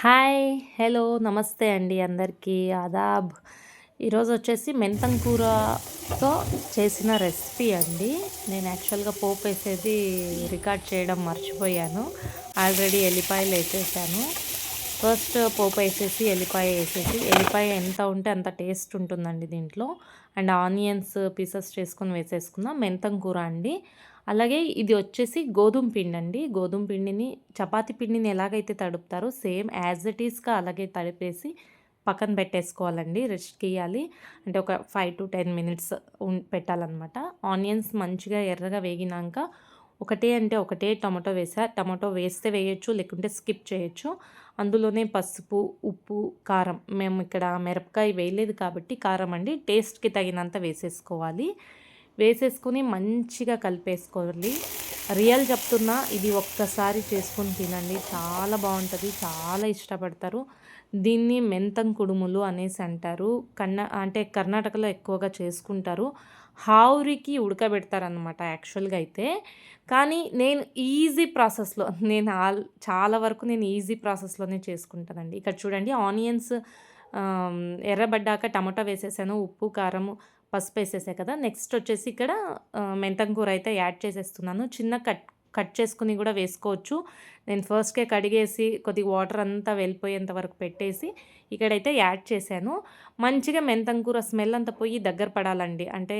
Hi hello నమస్తే అండి అందరికీ. ఆదాబ్. ఈరోజు వచ్చేసి మెంతం కూరతో చేసిన రెసిపీ అండి. నేను యాక్చువల్గా పోపు వేసేది రికార్డ్ చేయడం మర్చిపోయాను. ఆల్రెడీ ఎల్లిపాయలు వేసేసాను. ఫస్ట్ పోపు వేసేసి ఎల్లిపాయ వేసేసి ఎల్లిపాయ ఎంత ఉంటే అంత టేస్ట్ ఉంటుందండి దీంట్లో. అండ్ ఆనియన్స్ పీసెస్ చేసుకొని వేసేసుకుందాం. మెంతం కూర అండి. అలాగే ఇది వచ్చేసి గోధుమ పిండి అండి గోధుమ పిండిని చపాతి పిండిని ఎలాగైతే తడుపుతారో సేమ్ యాజ్ ఇట్ ఈస్గా అలాగే తడిపేసి పక్కన పెట్టేసుకోవాలండి. రెస్ట్కి ఇవ్వాలి అంటే ఒక ఫైవ్ టు టెన్ మినిట్స్ పెట్టాలన్నమాట. ఆనియన్స్ మంచిగా ఎర్రగా వేగినాక ఒకటే అంటే ఒకటే టమాటో వేసా టమాటో వేస్తే వేయచ్చు లేకుంటే స్కిప్ చేయొచ్చు. అందులోనే పసుపు ఉప్పు కారం. మేము ఇక్కడ మిరపకాయ వేయలేదు కాబట్టి కారం అండి. టేస్ట్కి తగినంత వేసేసుకోవాలి. వేసేసుకొని మంచిగా కలిపేసుకోవాలి. రియల్ చెప్తున్నా ఇది ఒక్కసారి చేసుకొని తినండి. చాలా బాగుంటుంది చాలా ఇష్టపడతారు. దీన్ని మెంతం కుడుములు అనేసి అంటారు. కన్న అంటే కర్ణాటకలో ఎక్కువగా చేసుకుంటారు. హావురికి ఉడకబెడతారనమాట యాక్చువల్గా అయితే. కానీ నేను ఈజీ ప్రాసెస్లో నేను ఆల్ చాలా వరకు నేను ఈజీ ప్రాసెస్లోనే చేసుకుంటానండి. ఇక్కడ చూడండి ఆనియన్స్ ఎర్రబడ్డాక టమాటా వేసేసాను ఉప్పు కారము పసుపు వేసేసా కదా. నెక్స్ట్ వచ్చేసి ఇక్కడ మెంతం కూర అయితే యాడ్ చేసేస్తున్నాను. చిన్న కట్ కట్ చేసుకుని కూడా వేసుకోవచ్చు. నేను ఫస్ట్కే కడిగేసి కొద్దిగా వాటర్ అంతా వెళ్ళిపోయేంత వరకు పెట్టేసి ఇక్కడైతే యాడ్ చేశాను. మంచిగా మెంతం కూర స్మెల్ అంతా పోయి దగ్గర పడాలండి. అంటే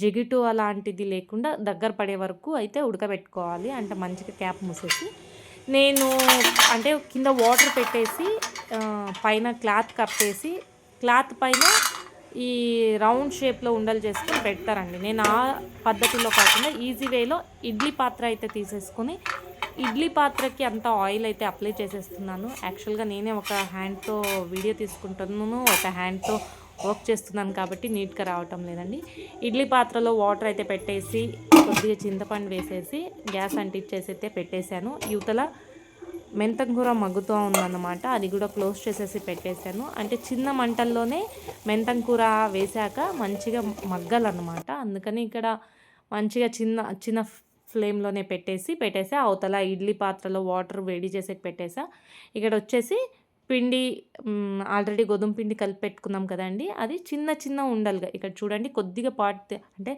జిగిటు అలాంటిది లేకుండా దగ్గర పడే వరకు అయితే ఉడకబెట్టుకోవాలి. అంటే మంచిగా క్యాప్ మూసేసి. నేను అంటే కింద వాటర్ పెట్టేసి పైన క్లాత్ కప్పేసి క్లాత్ పైన ఈ రౌండ్ షేప్లో ఉండలు చేసుకుని పెడతారండి. నేను ఆ పద్ధతిలో కాకుండా ఈజీ వేలో ఇడ్లీ పాత్ర అయితే తీసేసుకొని ఇడ్లీ పాత్రకి అంత ఆయిల్ అయితే అప్లై చేసేస్తున్నాను. యాక్చువల్గా నేనే ఒక హ్యాండ్తో వీడియో తీసుకుంటున్నాను. ఒక హ్యాండ్తో వర్క్ చేస్తున్నాను కాబట్టి నీట్గా రావటం లేదండి. ఇడ్లీ పాత్రలో వాటర్ అయితే పెట్టేసి కొద్దిగా చింతపండు వేసేసి గ్యాస్ అంటిచ్చేసి అయితే పెట్టేశాను. యువతల మెంతం కూర మగ్గుతూ ఉందన్నమాట. అది కూడా క్లోజ్ చేసేసి పెట్టేశాను. అంటే చిన్న మంటల్లోనే మెంతం కూర వేశాక మంచిగా మగ్గాలన్నమాట. అందుకని ఇక్కడ మంచిగా చిన్న చిన్న ఫ్లేమ్లోనే పెట్టేసి పెట్టేసా. అవతల ఇడ్లీ పాత్రలో వాటర్ వేడి చేసేకి పెట్టేసా. ఇక్కడ వచ్చేసి పిండి ఆల్రెడీ గోధుమ పిండి కలిపి పెట్టుకున్నాం కదండి. అది చిన్న చిన్న ఉండలుగా. ఇక్కడ చూడండి కొద్దిగా పాట్ అంటే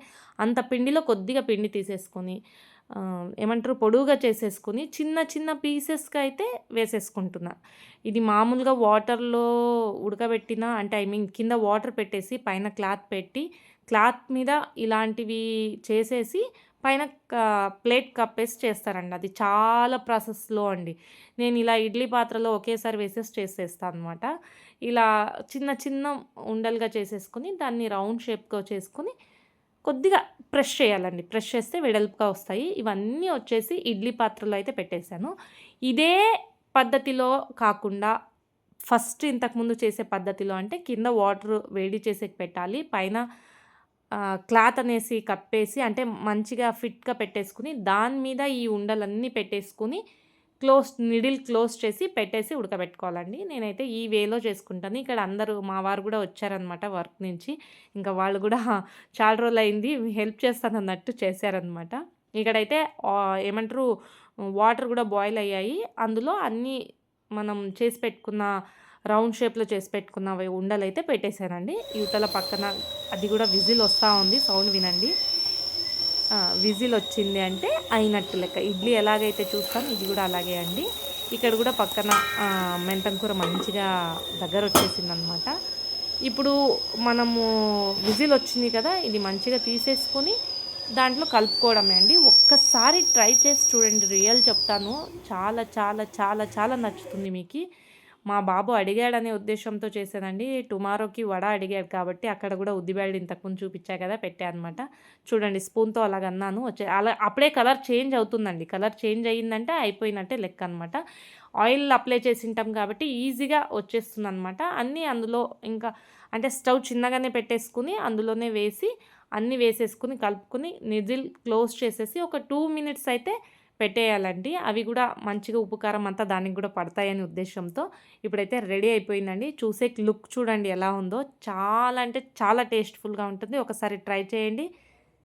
అంత పిండిలో కొద్దిగా పిండి తీసేసుకొని ఏమంటారు పొడువుగా చేసేసుకుని చిన్న చిన్న పీసెస్గా అయితే వేసేసుకుంటున్నా. ఇది మామూలుగా వాటర్లో ఉడకబెట్టిన అంటే ఐ మీన్ కింద వాటర్ పెట్టేసి పైన క్లాత్ పెట్టి క్లాత్ మీద ఇలాంటివి చేసేసి పైన ప్లేట్ కప్పేసి చేస్తారండి. అది చాలా ప్రాసెస్లో అండి. నేను ఇలా ఇడ్లీ పాత్రలో ఒకేసారి వేసేసి చేసేస్తాను అనమాట ఇలా చిన్న చిన్న ఉండలుగా చేసేసుకుని దాన్ని రౌండ్ షేప్గా చేసుకుని కొద్దిగా ప్రెష్ చేయాలండి. ప్రెష్ చేస్తే వెడల్పుగా వస్తాయి. ఇవన్నీ వచ్చేసి ఇడ్లీ పాత్రలో అయితే పెట్టేశాను. ఇదే పద్ధతిలో కాకుండా ఫస్ట్ ఇంతకుముందు చేసే పద్ధతిలో అంటే కింద వాటర్ వేడి చేసే పెట్టాలి. పైన క్లాత్ అనేసి కప్పేసి అంటే మంచిగా ఫిట్గా పెట్టేసుకుని దాని మీద ఈ ఉండలన్నీ పెట్టేసుకుని క్లోజ్ నిడిల్ క్లోజ్ చేసి పెట్టేసి ఉడకబెట్టుకోవాలండి. నేనైతే ఈ వేలో చేసుకుంటాను. ఇక్కడ అందరూ మా వారు కూడా వచ్చారనమాట వర్క్ నుంచి. ఇంకా వాళ్ళు కూడా చాలా రోజులు అయింది హెల్ప్ చేస్తాను అన్నట్టు చేశారనమాట ఇక్కడైతే ఏమంటారు వాటర్ కూడా బాయిల్ అయ్యాయి. అందులో అన్నీ మనం చేసి పెట్టుకున్న రౌండ్ షేప్లో చేసి పెట్టుకున్న ఉండలు అయితే పెట్టేశానండి. యువతల పక్కన అది కూడా విజిల్ వస్తూ ఉంది సౌండ్ వినండి. విజిల్ వచ్చింది అంటే అయినట్టు లెక్క. ఇడ్లీ ఎలాగైతే చూస్తాం ఇది కూడా అలాగే అండి. ఇక్కడ కూడా పక్కన మెంతం కూర మంచిగా దగ్గర వచ్చేసింది అనమాట ఇప్పుడు మనము విజిల్ వచ్చింది కదా ఇది మంచిగా తీసేసుకొని దాంట్లో కలుపుకోవడమే అండి. ఒక్కసారి ట్రై చేసి చూడండి రియల్ చెప్తాను. చాలా చాలా చాలా చాలా నచ్చుతుంది మీకు. మా బాబు అడిగాడనే ఉద్దేశంతో చేశానండి టుమారోకి వడ అడిగాడు కాబట్టి అక్కడ కూడా ఉద్దిబేడు ఇంతకుముందు చూపించా కదా పెట్టా అనమాట చూడండి స్పూన్తో అలాగ అన్నాను వచ్చే అలా అప్పుడే కలర్ చేంజ్ అవుతుందండి. కలర్ చేంజ్ అయ్యిందంటే అయిపోయినట్టే లెక్క అనమాట ఆయిల్ అప్లై చేసింటాం కాబట్టి ఈజీగా వచ్చేస్తుంది అనమాట అన్నీ అందులో ఇంకా అంటే స్టవ్ చిన్నగానే పెట్టేసుకుని అందులోనే వేసి అన్నీ వేసేసుకుని కలుపుకుని నిజిల్ క్లోజ్ చేసేసి ఒక టూ మినిట్స్ అయితే పెట్టేయాలండి. అవి కూడా మంచిగా ఉప్పు కారం అంతా దానికి కూడా పడతాయని ఉద్దేశంతో ఇప్పుడైతే రెడీ అయిపోయిందండి. చూసే లుక్ చూడండి ఎలా ఉందో. చాలా అంటే చాలా టేస్ట్ఫుల్గా ఉంటుంది. ఒకసారి ట్రై చేయండి.